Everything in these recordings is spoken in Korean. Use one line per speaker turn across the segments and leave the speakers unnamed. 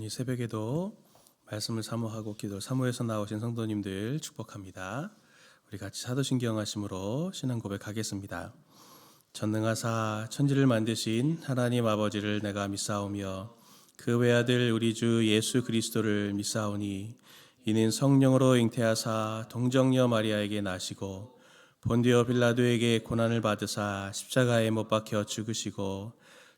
오늘 이 새벽에도 말씀을 사모하고 기도 사모해서 나오신 성도님들 축복합니다. 우리 같이 사도신경 하심으로 신앙 고백하겠습니다. 전능하사 천지를 만드신 하나님 아버지를 내가 믿사오며 그 외아들 우리 주 예수 그리스도를 믿사오니 이는 성령으로 잉태하사 동정녀 마리아에게 나시고 본디오 빌라도에게 고난을 받으사 십자가에 못 박혀 죽으시고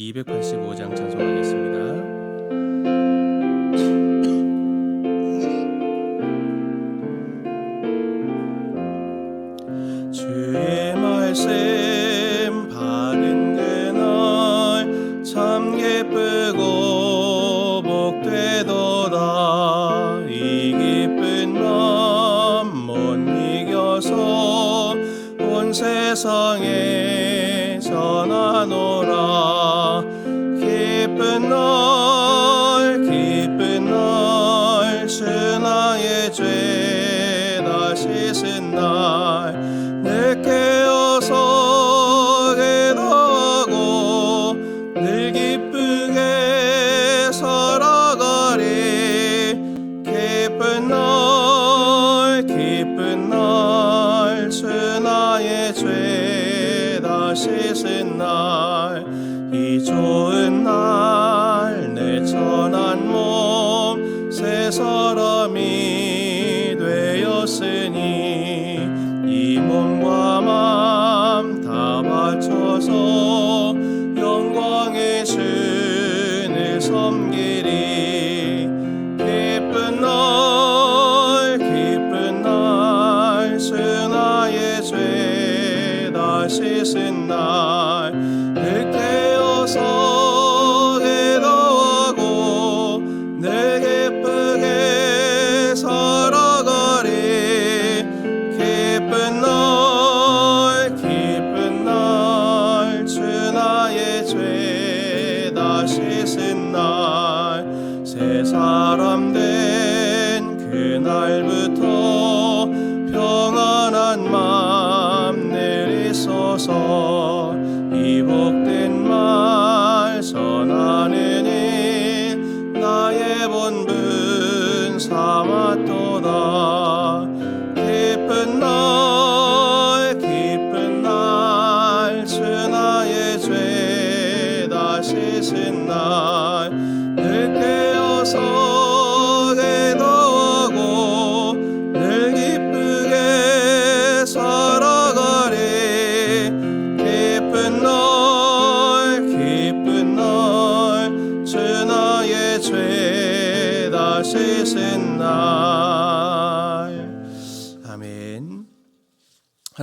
285장 찬송하겠습니다. 이 좋은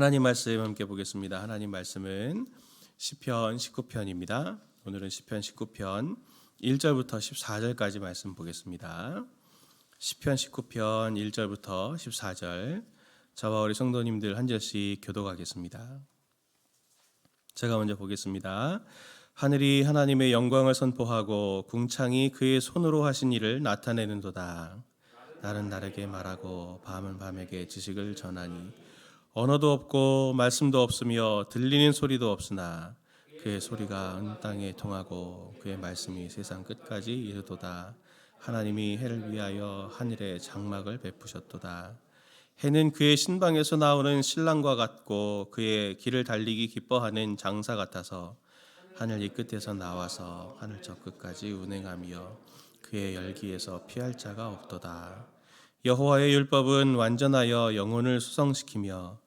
하나님 말씀 함께 보겠습니다 하나님 말씀은 시편 19편입니다 오늘은 시편 19편 1절부터 14절까지 말씀 보겠습니다 시편 19편 1절부터 14절 저와 우리 성도님들 한 절씩 교독하겠습니다. 제가 먼저 보겠습니다. 하늘이 하나님의 영광을 선포하고 궁창이 그의 손으로 하신 일을 나타내는도다. 날은 날에게 말하고 밤은 밤에게 지식을 전하니 언어도 없고 말씀도 없으며 들리는 소리도 없으나 그의 소리가 은 땅에 통하고 그의 말씀이 세상 끝까지 이르도다. 하나님이 해를 위하여 하늘에 장막을 베푸셨도다. 해는 그의 신방에서 나오는 신랑과 같고 그의 길을 달리기 기뻐하는 장사 같아서 하늘 이 끝에서 나와서 하늘 저 끝까지 운행하며 그의 열기에서 피할 자가 없도다. 여호와의 율법은 완전하여 영혼을 수성시키며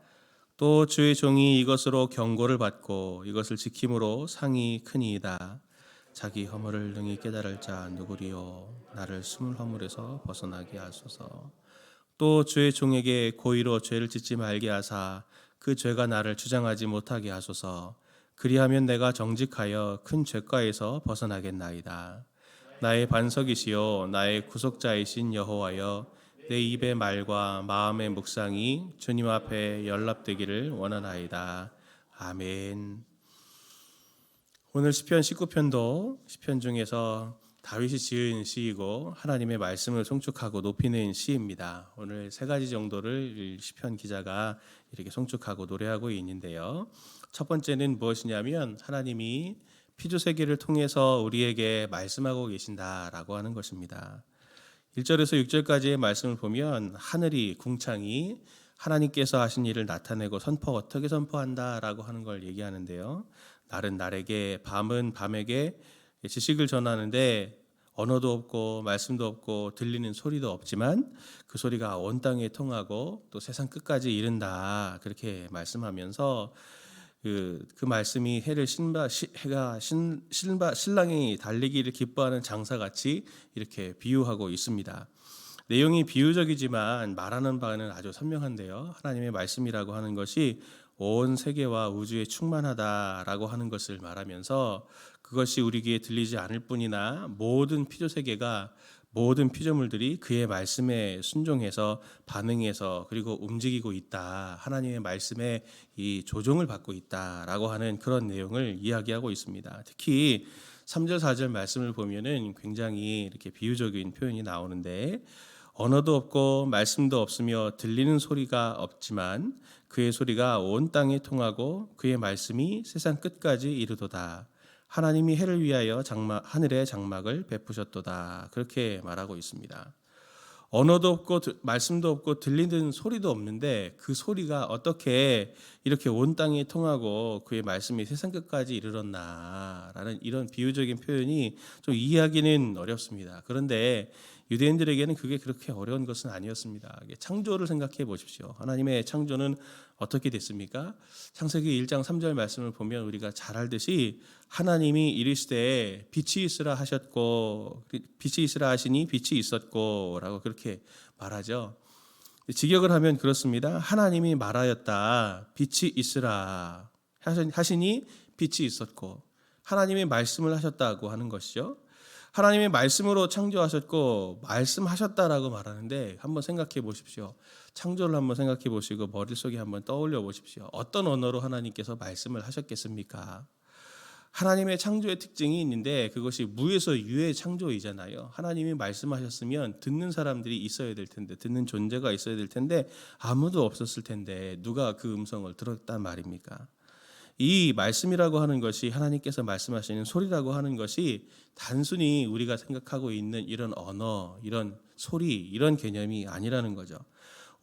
또 주의 종이 이것으로 경고를 받고 이것을 지킴으로 상이 크니이다. 자기 허물을 능히 깨달을 자 누구리요? 나를 스물 허물에서 벗어나게 하소서. 또 주의 종에게 고의로 죄를 짓지 말게 하사 그 죄가 나를 주장하지 못하게 하소서. 그리하면 내가 정직하여 큰 죄가에서 벗어나겠나이다. 나의 반석이시요 나의 구속자이신 여호와여 내 입의 말과 마음의 묵상이 주님 앞에 연락되기를 원하나이다. 아멘. 오늘 시편 19편도 시편 중에서 다윗이 지은 시이고 하나님의 말씀을 송축하고 높이는 시입니다. 오늘 세 가지 정도를 시편 기자가 이렇게 송축하고 노래하고 있는데요. 첫 번째는 무엇이냐면 하나님이 피조 세계를 통해서 우리에게 말씀하고 계신다라고 하는 것입니다. 1절에서 6절까지의 말씀을 보면 하늘이 궁창이 하나님께서 하신 일을 나타내고 선포 어떻게 선포한다라고 하는 걸 얘기하는데요. 날은 날에게 밤은 밤에게 지식을 전하는데 언어도 없고 말씀도 없고 들리는 소리도 없지만 그 소리가 온 땅에 통하고 또 세상 끝까지 이른다 그렇게 말씀하면서 그, 그 말씀이 해를 신바 시, 해가 신, 신바 신랑이 달리기를 기뻐하는 장사같이 이렇게 비유하고 있습니다. 내용이 비유적이지만 말하는 바는 아주 선명한데요. 하나님의 말씀이라고 하는 것이 온 세계와 우주에 충만하다라고 하는 것을 말하면서 그것이 우리 귀에 들리지 않을 뿐이나 모든 피조 세계가 모든 피조물들이 그의 말씀에 순종해서 반응해서 그리고 움직이고 있다. 하나님의 말씀에 이 조종을 받고 있다라고 하는 그런 내용을 이야기하고 있습니다. 특히 3절 4절 말씀을 보면은 굉장히 이렇게 비유적인 표현이 나오는데 언어도 없고 말씀도 없으며 들리는 소리가 없지만 그의 소리가 온 땅에 통하고 그의 말씀이 세상 끝까지 이르도다. 하나님이 해를 위하여 장막, 하늘의 장막을 베푸셨도다. 그렇게 말하고 있습니다. 언어도 없고 말씀도 없고 들리는 소리도 없는데 그 소리가 어떻게 이렇게 온 땅에 통하고 그의 말씀이 세상 끝까지 이르렀나라는 이런 비유적인 표현이 좀 이해하기는 어렵습니다. 그런데 유대인들에게는 그게 그렇게 어려운 것은 아니었습니다. 창조를 생각해 보십시오. 하나님의 창조는 어떻게 됐습니까? 창세기 1장 3절 말씀을 보면 우리가 잘 알듯이 하나님이 이르시되 빛이 있으라 하셨고 빛이 있으라 하시니 빛이 있었고라고 그렇게 말하죠. 직역을 하면 그렇습니다. 하나님이 말하였다. 빛이 있으라 하시니 빛이 있었고 하나님의 말씀을 하셨다고 하는 것이죠. 하나님의 말씀으로 창조하셨고 말씀하셨다라고 말하는데 한번 생각해 보십시오. 창조를 한번 생각해 보시고 머릿속에 한번 떠올려 보십시오. 어떤 언어로 하나님께서 말씀을 하셨겠습니까? 하나님의 창조의 특징이 있는데 그것이 무에서 유의 창조이잖아요. 하나님이 말씀하셨으면 듣는 사람들이 있어야 될 텐데 듣는 존재가 있어야 될 텐데 아무도 없었을 텐데 누가 그 음성을 들었단 말입니까? 이 말씀이라고 하는 것이 하나님께서 말씀하시는 소리라고 하는 것이 단순히 우리가 생각하고 있는 이런 언어, 이런 소리, 이런 개념이 아니라는 거죠.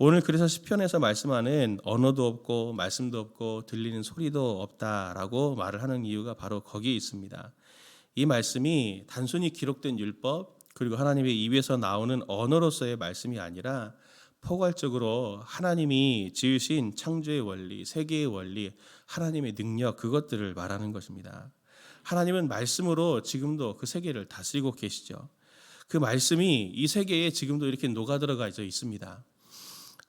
오늘 그래서 시편에서 말씀하는 언어도 없고 말씀도 없고 들리는 소리도 없다라고 말을 하는 이유가 바로 거기에 있습니다. 이 말씀이 단순히 기록된 율법 그리고 하나님의 입에서 나오는 언어로서의 말씀이 아니라 포괄적으로 하나님이 지으신 창조의 원리, 세계의 원리, 하나님의 능력 그것들을 말하는 것입니다. 하나님은 말씀으로 지금도 그 세계를 다스리고 계시죠. 그 말씀이 이 세계에 지금도 이렇게 녹아 들어가 있습니다.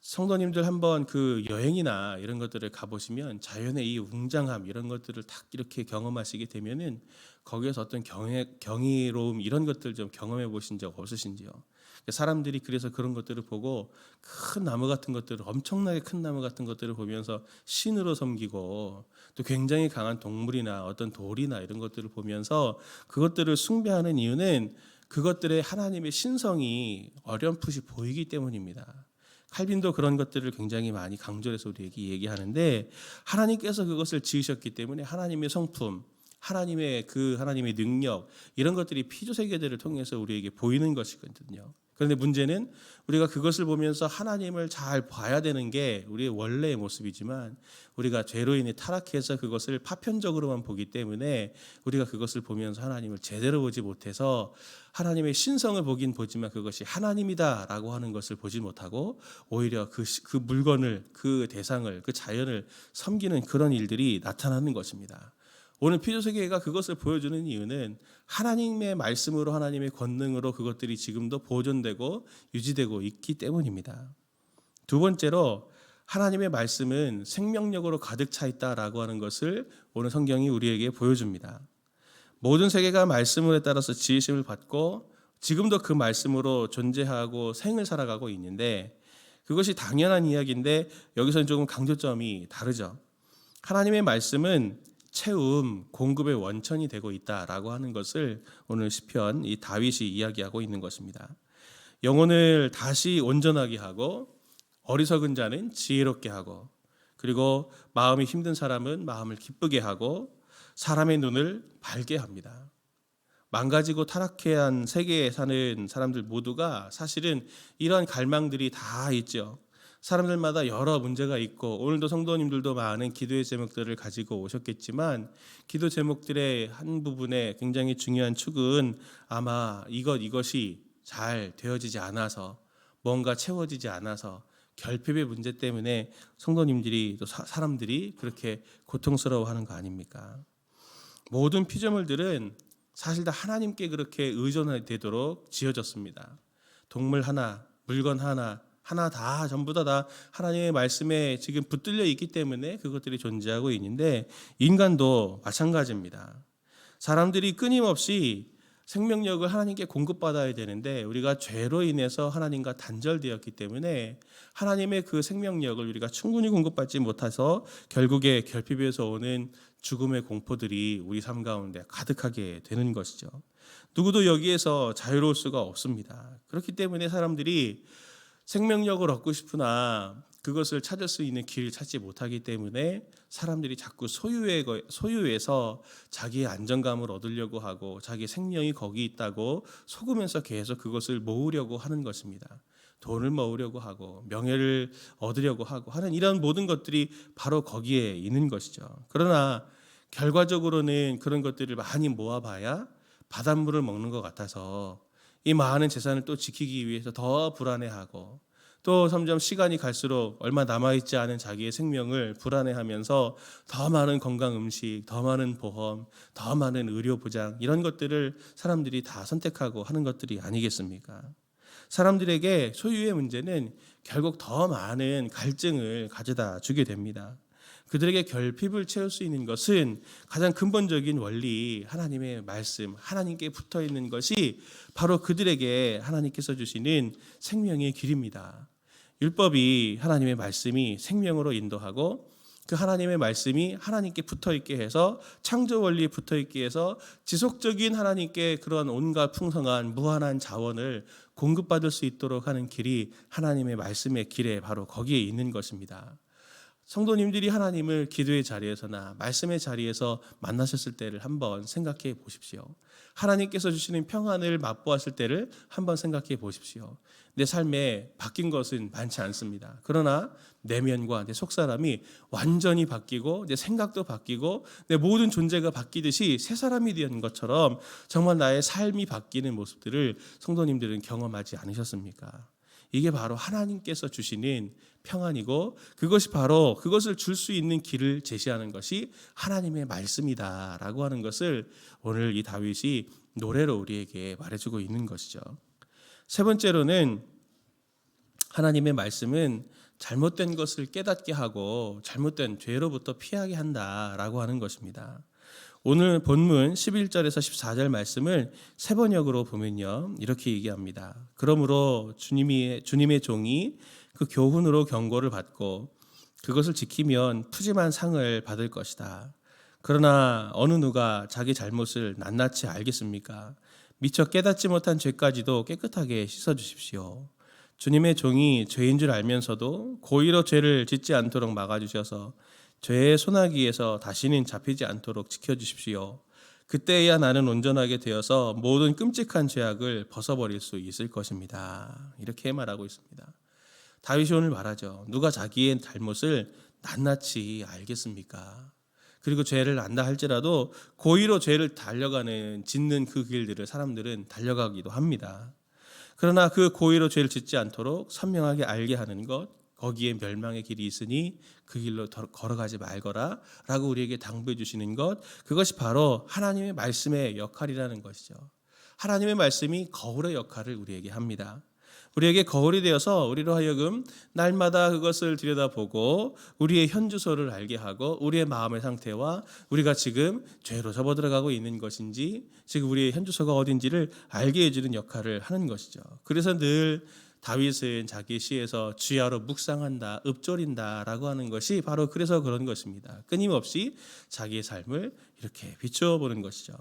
성도님들 한번 그 여행이나 이런 것들을 가보시면 자연의 이 웅장함 이런 것들을 딱 이렇게 경험하시게 되면은 거기에서 어떤 경애, 경이로움 이런 것들 좀 경험해 보신 적 없으신지요? 사람들이 그래서 그런 것들을 보고 큰 나무 같은 것들을 엄청나게 큰 나무 같은 것들을 보면서 신으로 섬기고 또 굉장히 강한 동물이나 어떤 돌이나 이런 것들을 보면서 그것들을 숭배하는 이유는 그것들의 하나님의 신성이 어렴풋이 보이기 때문입니다. 칼빈도 그런 것들을 굉장히 많이 강조해서 우리에게 얘기하는데 하나님께서 그것을 지으셨기 때문에 하나님의 성품, 하나님의 그 하나님의 능력 이런 것들이 피조 세계들을 통해서 우리에게 보이는 것이거든요. 그런데 문제는 우리가 그것을 보면서 하나님을 잘 봐야 되는 게 우리의 원래의 모습이지만 우리가 죄로 인해 타락해서 그것을 파편적으로만 보기 때문에 우리가 그것을 보면서 하나님을 제대로 보지 못해서 하나님의 신성을 보긴 보지만 그것이 하나님이다라고 하는 것을 보지 못하고 오히려 그, 시- 그 물건을 그 대상을 그 자연을 섬기는 그런 일들이 나타나는 것입니다. 오늘 피조세계가 그것을 보여주는 이유는 하나님의 말씀으로 하나님의 권능으로 그것들이 지금도 보존되고 유지되고 있기 때문입니다. 두 번째로 하나님의 말씀은 생명력으로 가득 차 있다라고 하는 것을 오늘 성경이 우리에게 보여줍니다. 모든 세계가 말씀에 따라서 지으심을 받고 지금도 그 말씀으로 존재하고 생을 살아가고 있는데 그것이 당연한 이야기인데 여기서는 조금 강조점이 다르죠. 하나님의 말씀은 채움, 공급의 원천이 되고 있다라고 하는 것을 오늘 시편 이 다윗이 이야기하고 있는 것입니다. 영혼을 다시 온전하게 하고 어리석은 자는 지혜롭게 하고 그리고 마음이 힘든 사람은 마음을 기쁘게 하고 사람의 눈을 밝게 합니다. 망가지고 타락해한 세계에 사는 사람들 모두가 사실은 이러한 갈망들이 다 있죠. 사람들마다 여러 문제가 있고 오늘도 성도님들도 많은 기도의 제목들을 가지고 오셨겠지만 기도 제목들의 한 부분에 굉장히 중요한 축은 아마 이것 이것이 잘 되어지지 않아서 뭔가 채워지지 않아서 결핍의 문제 때문에 성도님들이 또 사, 사람들이 그렇게 고통스러워하는 거 아닙니까? 모든 피조물들은 사실 다 하나님께 그렇게 의존되도록 지어졌습니다. 동물 하나, 물건 하나, 하나 다 전부 다, 다 하나님의 말씀에 지금 붙들려 있기 때문에 그것들이 존재하고 있는데 인간도 마찬가지입니다. 사람들이 끊임없이 생명력을 하나님께 공급받아야 되는데 우리가 죄로 인해서 하나님과 단절되었기 때문에 하나님의 그 생명력을 우리가 충분히 공급받지 못해서 결국에 결핍에서 오는 죽음의 공포들이 우리 삶 가운데 가득하게 되는 것이죠. 누구도 여기에서 자유로울 수가 없습니다. 그렇기 때문에 사람들이 생명력을 얻고 싶으나 그것을 찾을 수 있는 길을 찾지 못하기 때문에 사람들이 자꾸 소유에 소유에서 자기의 안정감을 얻으려고 하고 자기 생명이 거기 있다고 속으면서 계속 그것을 모으려고 하는 것입니다. 돈을 모으려고 하고 명예를 얻으려고 하고 하는 이런 모든 것들이 바로 거기에 있는 것이죠. 그러나 결과적으로는 그런 것들을 많이 모아봐야 바닷물을 먹는 것 같아서 이 많은 재산을 또 지키기 위해서 더 불안해하고 또 점점 시간이 갈수록 얼마 남아있지 않은 자기의 생명을 불안해하면서 더 많은 건강 음식, 더 많은 보험, 더 많은 의료 보장 이런 것들을 사람들이 다 선택하고 하는 것들이 아니겠습니까? 사람들에게 소유의 문제는 결국 더 많은 갈증을 가져다 주게 됩니다. 그들에게 결핍을 채울 수 있는 것은 가장 근본적인 원리, 하나님의 말씀, 하나님께 붙어 있는 것이 바로 그들에게 하나님께서 주시는 생명의 길입니다. 율법이 하나님의 말씀이 생명으로 인도하고 그 하나님의 말씀이 하나님께 붙어 있게 해서 창조 원리에 붙어 있게 해서 지속적인 하나님께 그런 온갖 풍성한 무한한 자원을 공급받을 수 있도록 하는 길이 하나님의 말씀의 길에 바로 거기에 있는 것입니다. 성도님들이 하나님을 기도의 자리에서나 말씀의 자리에서 만나셨을 때를 한번 생각해 보십시오. 하나님께서 주시는 평안을 맛보았을 때를 한번 생각해 보십시오. 내 삶에 바뀐 것은 많지 않습니다. 그러나 내면과 내 속사람이 완전히 바뀌고 내 생각도 바뀌고 내 모든 존재가 바뀌듯이 새 사람이 된 것처럼 정말 나의 삶이 바뀌는 모습들을 성도님들은 경험하지 않으셨습니까? 이게 바로 하나님께서 주시는 평안이고 그것이 바로 그것을 줄 수 있는 길을 제시하는 것이 하나님의 말씀이다라고 하는 것을 오늘 이 다윗이 노래로 우리에게 말해주고 있는 것이죠. 세 번째로는 하나님의 말씀은 잘못된 것을 깨닫게 하고 잘못된 죄로부터 피하게 한다라고 하는 것입니다. 오늘 본문 11절에서 14절 말씀을 세 번역으로 보면요. 이렇게 얘기합니다. 그러므로 주님이 주님의 종이 그 교훈으로 경고를 받고 그것을 지키면 푸짐한 상을 받을 것이다. 그러나 어느 누가 자기 잘못을 낱낱이 알겠습니까? 미처 깨닫지 못한 죄까지도 깨끗하게 씻어 주십시오. 주님의 종이 죄인 줄 알면서도 고의로 죄를 짓지 않도록 막아 주셔서 죄의 소나기에서 다시는 잡히지 않도록 지켜 주십시오. 그때야 나는 온전하게 되어서 모든 끔찍한 죄악을 벗어버릴 수 있을 것입니다. 이렇게 말하고 있습니다. 다윗이 오늘 말하죠. 누가 자기의 잘못을 낱낱이 알겠습니까? 그리고 죄를 안다 할지라도 고의로 죄를 달려가는 짓는 그 길들을 사람들은 달려가기도 합니다. 그러나 그 고의로 죄를 짓지 않도록 선명하게 알게 하는 것 거기에 멸망의 길이 있으니 그 길로 걸어가지 말거라 라고 우리에게 당부해 주시는 것 그것이 바로 하나님의 말씀의 역할이라는 것이죠. 하나님의 말씀이 거울의 역할을 우리에게 합니다. 우리에게 거울이 되어서 우리로 하여금 날마다 그것을 들여다보고 우리의 현주소를 알게 하고 우리의 마음의 상태와 우리가 지금 죄로 접어들어가고 있는 것인지 지금 우리의 현주소가 어딘지를 알게 해주는 역할을 하는 것이죠. 그래서 늘 다윗은 자기 시에서 주야로 묵상한다, 읊조린다라고 하는 것이 바로 그래서 그런 것입니다. 끊임없이 자기의 삶을 이렇게 비추어 보는 것이죠.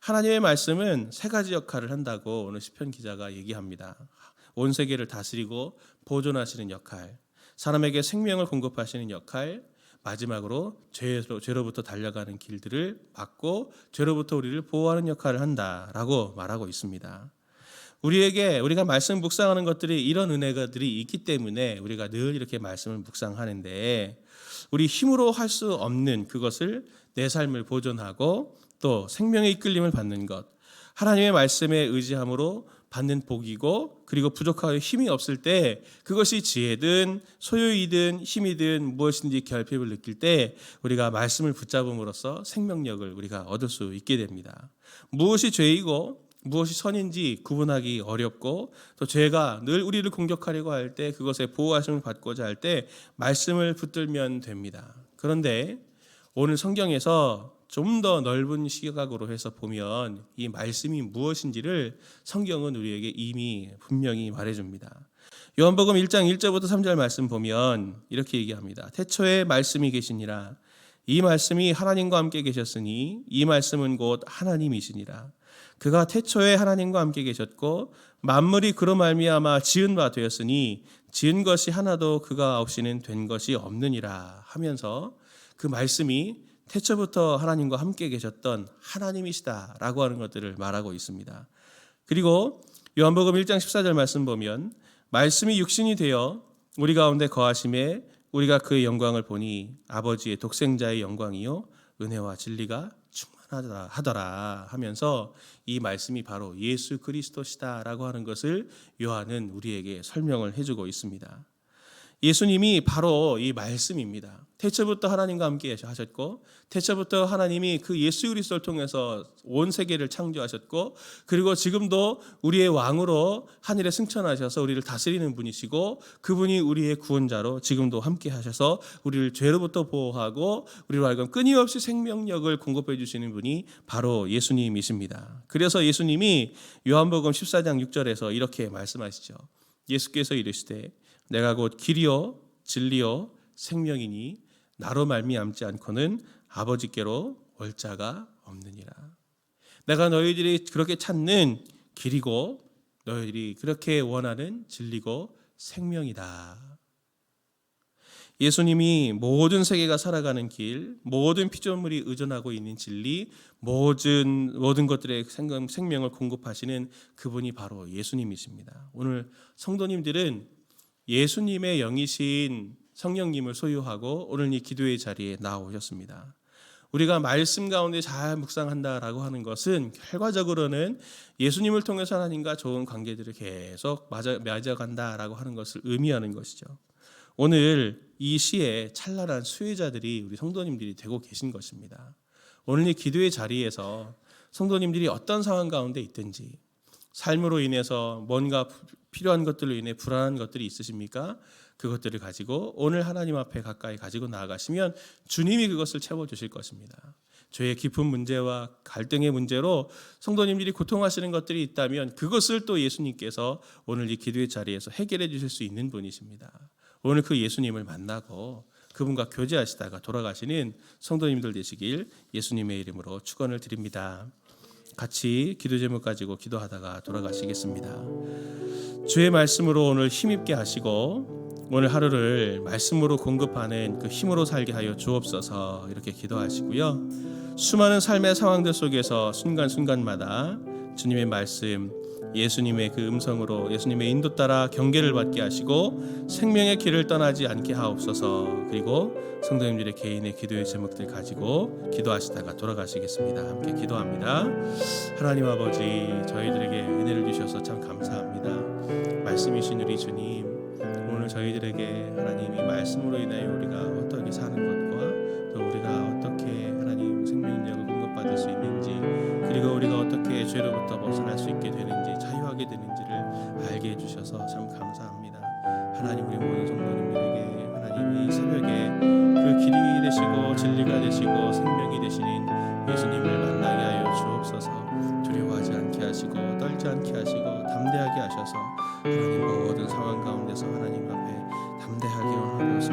하나님의 말씀은 세 가지 역할을 한다고 오늘 시편 기자가 얘기합니다. 온 세계를 다스리고 보존하시는 역할, 사람에게 생명을 공급하시는 역할, 마지막으로 죄로, 죄로부터 달려가는 길들을 막고 죄로부터 우리를 보호하는 역할을 한다라고 말하고 있습니다. 우리에게 우리가 말씀 묵상하는 것들이 이런 은혜가들이 있기 때문에 우리가 늘 이렇게 말씀을 묵상하는데 우리 힘으로 할 수 없는 그것을 내 삶을 보존하고 또 생명의 이끌림을 받는 것 하나님의 말씀에 의지함으로 받는 복이고 그리고 부족하고 힘이 없을 때 그것이 지혜든 소유이든 힘이든 무엇인지 결핍을 느낄 때 우리가 말씀을 붙잡음으로써 생명력을 우리가 얻을 수 있게 됩니다. 무엇이 죄이고 무엇이 선인지 구분하기 어렵고 또 죄가 늘 우리를 공격하려고 할 때 그것에 보호하심을 받고자 할 때 말씀을 붙들면 됩니다. 그런데 오늘 성경에서 좀 더 넓은 시각으로 해서 보면 이 말씀이 무엇인지를 성경은 우리에게 이미 분명히 말해줍니다. 요한복음 1장 1절부터 3절 말씀 보면 이렇게 얘기합니다. 태초에 말씀이 계시니라. 이 말씀이 하나님과 함께 계셨으니 이 말씀은 곧 하나님이시니라. 그가 태초에 하나님과 함께 계셨고 만물이 그로 말미암아 지은 바 되었으니 지은 것이 하나도 그가 없이는 된 것이 없느니라 하면서 그 말씀이 태초부터 하나님과 함께 계셨던 하나님이시다라고 하는 것들을 말하고 있습니다. 그리고 요한복음 1장 14절 말씀 보면 말씀이 육신이 되어 우리 가운데 거하심에 우리가 그의 영광을 보니 아버지의 독생자의 영광이요 은혜와 진리가 하더라 하면서 이 말씀이 바로 예수 그리스도시다라고 하는 것을 요한은 우리에게 설명을 해주고 있습니다. 예수님이 바로 이 말씀입니다. 태초부터 하나님과 함께 하셨고 태초부터 하나님이 그 예수 그리스도를 통해서 온 세계를 창조하셨고 그리고 지금도 우리의 왕으로 하늘에 승천하셔서 우리를 다스리는 분이시고 그분이 우리의 구원자로 지금도 함께 하셔서 우리를 죄로부터 보호하고 우리로 하여금 끊임없이 생명력을 공급해 주시는 분이 바로 예수님이십니다. 그래서 예수님이 요한복음 14장 6절에서 이렇게 말씀하시죠. 예수께서 이르시되 내가 곧 길이요 진리요 생명이니 나로 말미암지 않고는 아버지께로 올 자가 없느니라. 내가 너희들이 그렇게 찾는 길이고 너희들이 그렇게 원하는 진리고 생명이다. 예수님이 모든 세계가 살아가는 길, 모든 피조물이 의존하고 있는 진리, 모든 모든 것들의 생명을 공급하시는 그분이 바로 예수님이십니다. 오늘 성도님들은 예수님의 영이신 성령님을 소유하고 오늘 이 기도의 자리에 나오셨습니다. 우리가 말씀 가운데 잘 묵상한다라고 하는 것은 결과적으로는 예수님을 통해서 하나님과 좋은 관계들을 계속 맺어간다라고 하는 것을 의미하는 것이죠. 오늘 이 시에 찬란한 수혜자들이 우리 성도님들이 되고 계신 것입니다. 오늘 이 기도의 자리에서 성도님들이 어떤 상황 가운데 있든지 삶으로 인해서 뭔가 필요한 것들로 인해 불안한 것들이 있으십니까? 그것들을 가지고 오늘 하나님 앞에 가까이 가지고 나아가시면 주님이 그것을 채워 주실 것입니다. 죄의 깊은 문제와 갈등의 문제로 성도님들이 고통하시는 것들이 있다면 그것을 또 예수님께서 오늘 이 기도의 자리에서 해결해 주실 수 있는 분이십니다. 오늘 그 예수님을 만나고 그분과 교제하시다가 돌아가시는 성도님들 되시길 예수님의 이름으로 축원을 드립니다. 같이 기도 제목 가지고 기도하다가 돌아가시겠습니다. 주의 말씀으로 오늘 힘있게 하시고 오늘 하루를 말씀으로 공급하는 그 힘으로 살게 하여 주옵소서 이렇게 기도하시고요. 수많은 삶의 상황들 속에서 순간순간마다 주님의 말씀, 예수님의 그 음성으로 예수님의 인도 따라 경계를 받게 하시고 생명의 길을 떠나지 않게 하옵소서. 그리고 성도님들의 개인의 기도의 제목들 가지고 기도하시다가 돌아가시겠습니다. 함께 기도합니다. 하나님 아버지, 저희들에게 은혜를 주셔서 참 감사합니다. 말씀이신 우리 주님, 저희들에게 하나님이 말씀으로 인하여 우리가 어떻게 사는 것과 또 우리가 어떻게 하나님 생명력을 공급받을 수 있는지 그리고 우리가 어떻게 죄로부터 벗어날 수 있게 되는지 자유하게 되는지를 알게 해주셔서 참 감사합니다. 하나님 우리 모든 성도님들에게 하나님 이 새벽에 그 길이 되시고 진리가 되시고 생명이 되시는 예수님을 만나게 하여 주옵소서 두려워하지 않게 하시고 떨지 않게 하시고 담대하게 하셔서 하나님 모든 상황 가운데서 하나님 앞 Deja que bajo los